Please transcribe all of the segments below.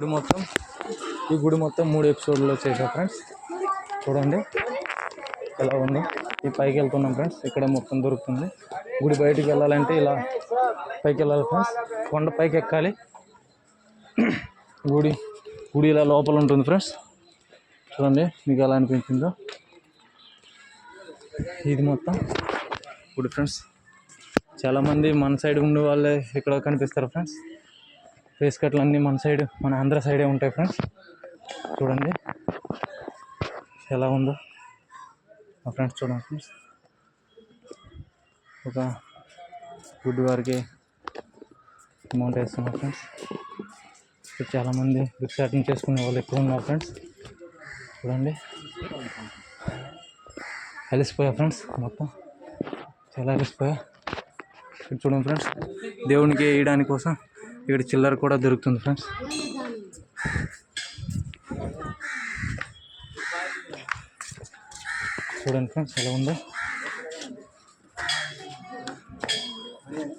గుడి మొత్తం. ఈ గుడి మొత్తం మూడు ఎపిసోడ్లో చేసా ఫ్రెండ్స్. చూడండి. ఎలా ఉంది. ఈ పైకి వెళ్తున్నాం ఫ్రెండ్స్. ఇక్కడ మొత్తం దొరుకుతుంది. గుడి బయటికి వెళ్ళాలంటే ఇలా పైకి వెళ్ళాలి ఫ్రెండ్స్. కొండ పైకి ఎక్కాలి. గుడి గుడి ఇలా లోపల ఉంటుంది ఫ్రెండ్స్. చూడండి మీకు ఎలా అనిపించిందో. ఇది మొత్తం గుడి ఫ్రెండ్స్. చాలామంది మన సైడ్ ఉండే వాళ్ళే ఇక్కడ కనిపిస్తారు ఫ్రెండ్స్. ఫేస్ కట్లు అన్నీ మన సైడ్ మన ఆంధ్ర సైడే ఉంటాయి ఫ్రెండ్స్. చూడండి. ఎలా ఉందో. మా ఫ్రెండ్స్ చూడండి ఫ్రెండ్స్. ఒక గుడ్ వారికి అమౌంట్ వేస్తున్నా ఫ్రెండ్స్. ఇక్కడ చాలామంది భిక్షాటన చేసుకునే వాళ్ళు ఎక్కువ ఉన్నారు ఫ్రెండ్స్. చూడండి. అలసిపోయా ఫ్రెండ్స్ మొత్తం. చాలా అలసిపోయా? ఇక్కడ చూడండి ఫ్రెండ్స్. దేవునికి వేయడానికి కోసం ఇక్కడ చిల్లర కూడా దొరుకుతుంది ఫ్రెండ్స్ చూడండి ఫ్రెండ్స్ ఎలా ఉందో.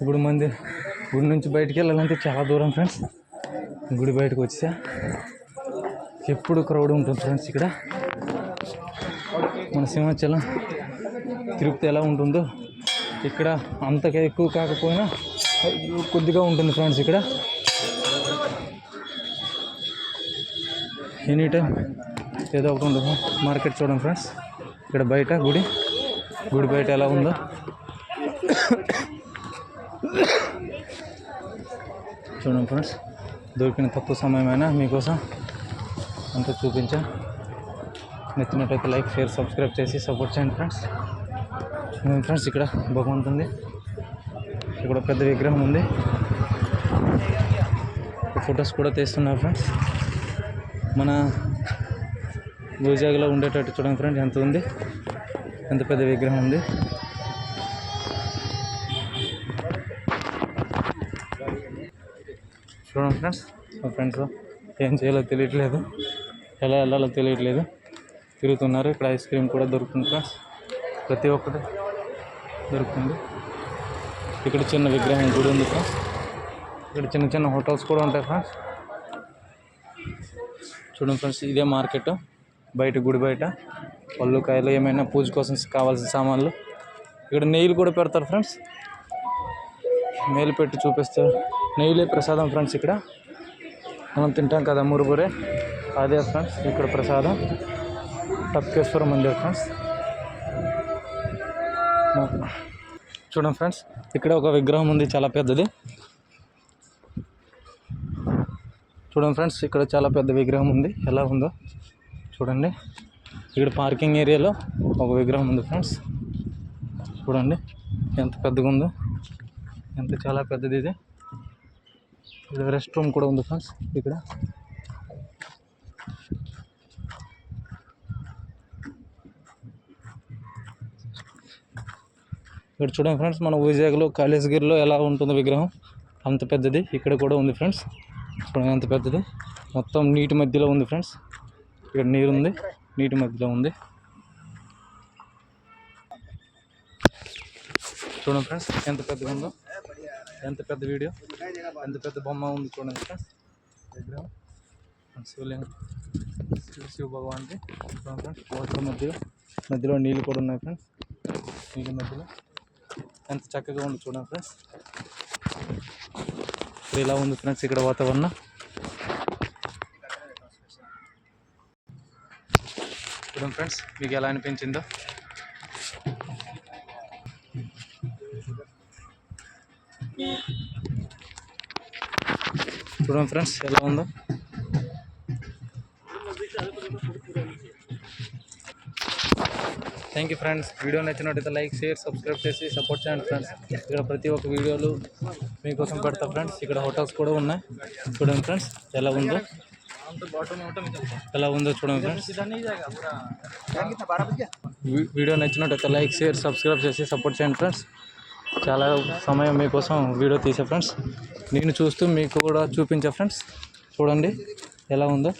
ఇప్పుడు మంది గుడి నుంచి బయటికి వెళ్ళాలంటే చాలా దూరం ఫ్రెండ్స్ గుడి బయటకు వచ్చా ఎప్పుడు క్రౌడ్ ఉంటుంది ఫ్రెండ్స్ ఇక్కడ. మన సింహాచలం తిరుపతి ఎలా ఉంటుందో. ఇక్కడ అంతగా ఎక్కువ కాకపోయినా కొద్దిగా ఉంటుంది ఫ్రెండ్స్ ఇక్కడ. ఎనీ టైం ఏదో ఒకటి ఉండదు మార్కెట్ చూడండి ఫ్రెండ్స్. ఇక్కడ బయట గుడి. గుడి బయట ఎలా ఉందో. చూడండి ఫ్రెండ్స్. దొరికిన తక్కువ సమయమైనా మీకోసం అంతా చూపించా. నచ్చినట్టయితే లైక్ షేర్ సబ్స్క్రైబ్ చేసి సపోర్ట్ చేయండి ఫ్రెండ్స్. ఫ్రెండ్స్ ఇక్కడ భగవంతుంది. ఇక్కడ పెద్ద విగ్రహం ఉంది. ఫొటోస్ కూడా తీస్తున్నారు ఫ్రెండ్స్. మన వైజాగ్లో ఉండేటట్టు చూడండి ఫ్రెండ్స్ ఎంత ఉంది? ఎంత పెద్ద విగ్రహం ఉంది? చూడండి ఫ్రెండ్స్ మా ఫ్రెండ్స్ ఏం చేయాలో తెలియట్లేదు. ఎలా వెళ్ళాలో తెలియట్లేదు. తిరుగుతున్నారు ఇక్కడ ఐస్ క్రీమ్ కూడా దొరుకుతుంది ఫ్రెండ్స్. ప్రతి ఒక్కటి దొరుకుతుంది. ఇక్కడ చిన్న విగ్రహం గుడి ఉంది ఫ్రెండ్స్ ఇక్కడ చిన్న చిన్న హోటల్స్ కూడా ఉంటాయి ఫ్రెండ్స్ చూడండి ఫ్రెండ్స్ ఇదే మార్కెట్. బయట గుడి బయట. పళ్ళు కాయలు ఏమైనా పూజ కోసం కావాల్సిన సామాన్లు. ఇక్కడ నెయ్యిలు కూడా పెడతారు ఫ్రెండ్స్. నెయ్యిలు పెట్టి చూపిస్తారు నెయ్యిలే ప్రసాదం ఫ్రెండ్స్ ఇక్కడ. మనం తింటాం కదా మురుగురే అదే ఫ్రెండ్స్ ఇక్కడ ప్రసాదం. టప్కేశ్వర మందిర్ ఫ్రెండ్స్. చూడండి ఫ్రెండ్స్ ఇక్కడ ఒక విగ్రహం ఉంది చాలా పెద్దది. చూడండి ఫ్రెండ్స్ ఇక్కడ చాలా పెద్ద విగ్రహం ఉంది. ఎలా ఉందో చూడండి. ఇక్కడ పార్కింగ్ ఏరియాలో ఒక విగ్రహం ఉంది ఫ్రెండ్స్. చూడండి ఎంత పెద్దగా ఉందో ఎంత చాలా పెద్దది ఇది. రెస్ట్ రూమ్ కూడా ఉంది ఫ్రెండ్స్ ఇక్కడ. ఇక్కడ చూడండి ఫ్రెండ్స్ మన వైజాగ్లో కాళేశ్గిరిలో ఎలా ఉంటుంది విగ్రహం. అంత పెద్దది. ఇక్కడ కూడా ఉంది ఫ్రెండ్స్. చూడండి ఎంత పెద్దది. మొత్తం నీటి మధ్యలో ఉంది ఫ్రెండ్స్. ఇక్కడ నీరు ఉంది. నీటి మధ్యలో ఉంది. చూడండి ఫ్రెండ్స్ ఎంత పెద్దగా ఉందో. ఎంత పెద్ద వీడియో. ఎంత పెద్ద బొమ్మ ఉంది చూడండి ఫ్రెండ్స్. విగ్రహం. శివలింగం. శివ శివ చూడండి ఫ్రెండ్స్ వాటర్ మధ్యలో. మధ్యలో నీళ్ళు కూడా ఉన్నాయి ఫ్రెండ్స్. నీళ్ళ మధ్యలో. ఎంత చక్కగా ఉంది చూడండి ఫ్రెండ్స్. ఇప్పుడు ఇలా ఉంది ఫ్రెండ్స్ ఇక్కడ వాతావరణం. చూడండి ఫ్రెండ్స్ మీకు ఎలా అనిపించిందో. చూడండి ఫ్రెండ్స్ ఎలా ఉందో. థ్యాంక్ యూ ఫ్రెండ్స్ వీడియో నచ్చినట్టయితే లైక్ షేర్ సబ్స్క్రైబ్ చేసి సపోర్ట్ చేయండి ఫ్రెండ్స్ ఇక్కడ ప్రతి ఒక్క వీడియోలు మీకోసం పెడతా ఫ్రెండ్స్ ఇక్కడ హోటల్స్ కూడా ఉన్నాయి. చూడండి ఫ్రెండ్స్ ఎలా ఉందో. ఎలా ఉందో చూడండి ఫ్రెండ్స్ వీడియో నచ్చినట్టయితే లైక్ షేర్ సబ్స్క్రైబ్ చేసి సపోర్ట్ చేయండి ఫ్రెండ్స్ చాలా సమయం మీకోసం వీడియో తీసే ఫ్రెండ్స్ నేను చూస్తూ మీకు కూడా చూపించా ఫ్రెండ్స్ చూడండి ఎలా ఉందో.